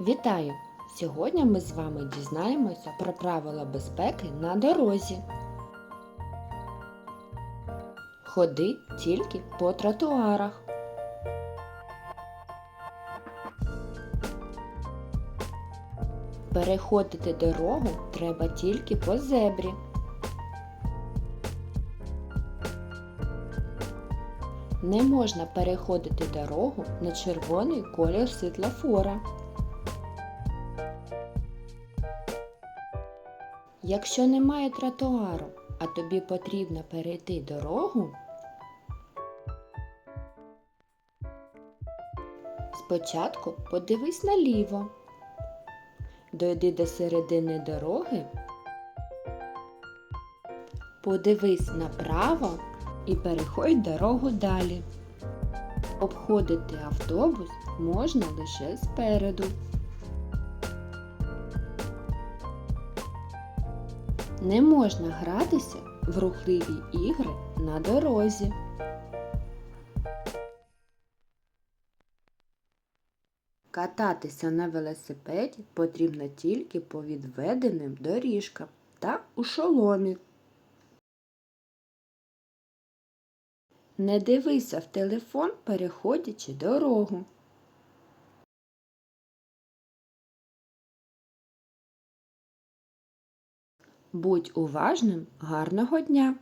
Вітаю! Сьогодні ми з вами дізнаємося про правила безпеки на дорозі. Ходи тільки по тротуарах. Переходити дорогу треба тільки по зебрі. Не можна переходити дорогу на червоний колір світлофора. Якщо немає тротуару, а тобі потрібно перейти дорогу, спочатку подивись наліво. Дойди до середини дороги, подивись направо і переходь дорогу далі. Обходити автобус можна лише спереду. Не можна гратися в рухливі ігри на дорозі. Кататися на велосипеді потрібно тільки по відведеним доріжкам та у шоломі. Не дивися в телефон, переходячи дорогу. Будь уважним, гарного дня!